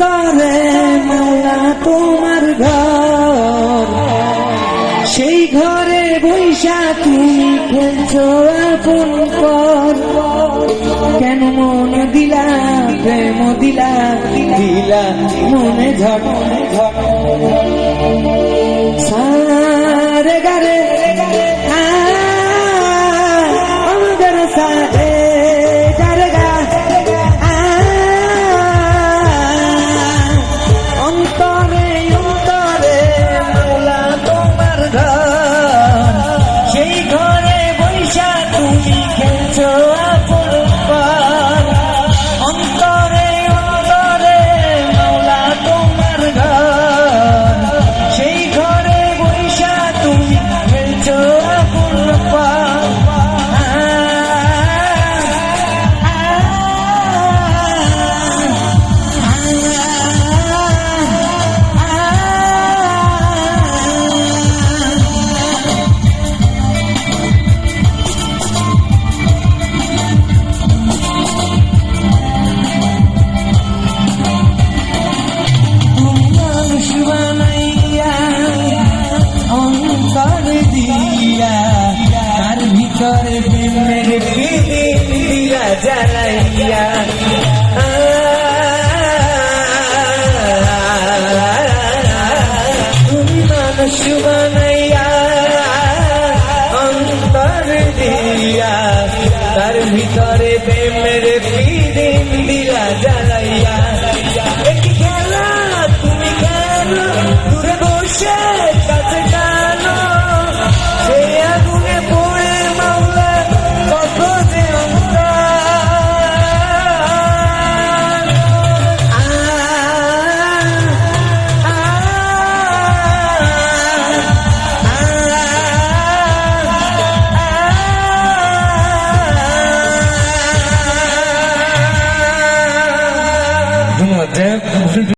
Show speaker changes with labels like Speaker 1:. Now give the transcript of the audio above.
Speaker 1: করে মাওলা তোমার ঘর সেই ঘরে বৈশা তুমি খেলছো আপন পর। কেন মন দিলা, প্রেম দিলা দিলা মনে ঝড় সারে গারে আমাদের সারে প্রেমের প্রীতি জ্বালাইয়া তুমি মানুষ বানাইয়া অন্তর দিয়া তার ভিতরে প্রেমের প্রীতি Sam